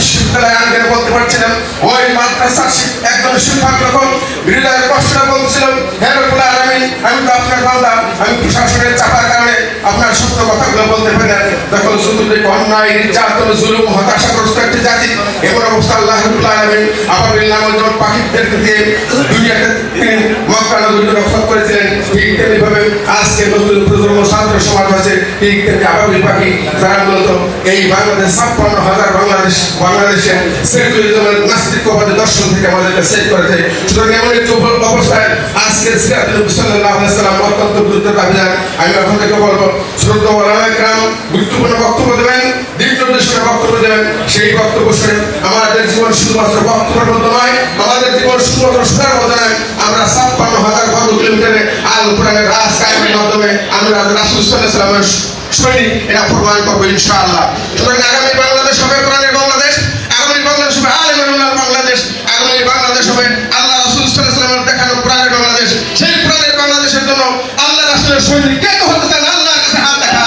বিশ্ববিদ্যালয়ে আঙ্গের বলতে পারছিলাম, ওই মাদ্রাসার একজন শিক্ষক যখন হৃদয়ের কষ্ট বলছিলাম হ্যাঁ আলামিন, আমি তো আপনার বান্দা, আমি প্রশাসনের চাপার কারণে আপনার সত্য কথাগুলো বলতে পারি না। তখন চতুর্দিকে অন্যায়, নির্যাতন, জুলুম, হতাশাগ্রস্ত একটি জাতি, এমন অবস্থা আল্লাহ আলামিন আবাবিল নামক যখন পাখিদেরকে দিয়ে দুনিয়াতে তিনি মক্কা নগরীকে রক্ষা করেছিলেন। ঠিক তেমনিভাবে আজকে নতুন ঠিক তেমনি আবাবি তারা মূলত এই বাংলাদেশ, ছাপ্পান্ন হাজার বাংলাদেশ বাংলাদেশে সেকুলারিজমের নাস্তিকবাদী দর্শন থেকে আমাদেরকে সেট করেছে সুতরাং এমন একটি অবস্থায় আজকে সিরাজুল সাল্লাহ আলাইসাল্লাম অত্যন্ত গুরুত্ব দাবি আমি আপনাদেরকে বলব শ্রদ্ধ ওলামা গুরুত্বপূর্ণ বক্তব্য দেবেন দীর্ঘদেশে বক্তব্য দেবেন। সেই বক্তব্য শুনে আমাদের জীবন শুধুমাত্র বক্তব্যের মতো নয়, আমাদের জীবন শুধুমাত্র শোনার মতো নয়। আমরা ছাপ্পান্ন হাজার ঘন কিলোমিটারে আল কোরআনের কায়েমের মাধ্যমে আমরা রাসুল সাল্লাহ সাল্লামের সৈনিক এটা প্রমাণ করব ইনশাআল্লাহ। সুতরাং আগামী বাংলাদেশ হবে কোরআনের বাংলাদেশ, আগামী বাংলাদেশ হবে আলেমের বাংলাদেশ, আগামী বাংলাদেশ হবে আল্লাহ রাসূল সাল্লামের দেখানো কোরআনের বাংলাদেশ। সেই কোরআনের বাংলাদেশের জন্য আল্লাহ রাসূলের সৈনিক কে তো হতে চান আল্লাহর কাছে হাত দেখা।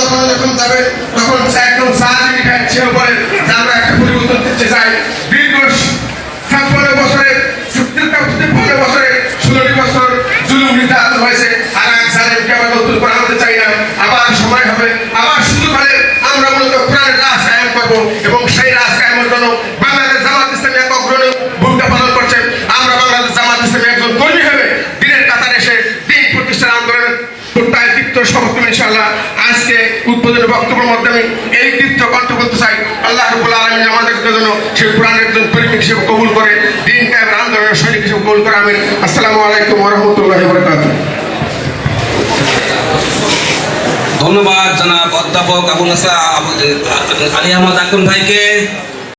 আল্লাহ যখন যাবে, তখন একদম স্যার ছিল পরে আমরা একটা পরিবর্তন করতে চাই দীর্ঘ ছাপ্পান্ন বছরে তিপ্পান্ন বছরে ষোলোটি বছর আজকে উদ্বোধনী বক্তব্যের মাধ্যমে এই তৃপ্ত কণ্ঠ চাই। আল্লাহ রবুল আলমিন আমাদের জন্য সেই কোরআনের একজন প্রেমিক হিসেবে কবুল করে দিন আন্দোলনের সৈনিক কবুল করে আমিন আসসালামু আলাইকুম রহমতুল্লাহ বারাকাতুহু ধন্যবাদ জনাব অধ্যাপক আবুল হাসান আলী আহমদ আকন ভাইকে।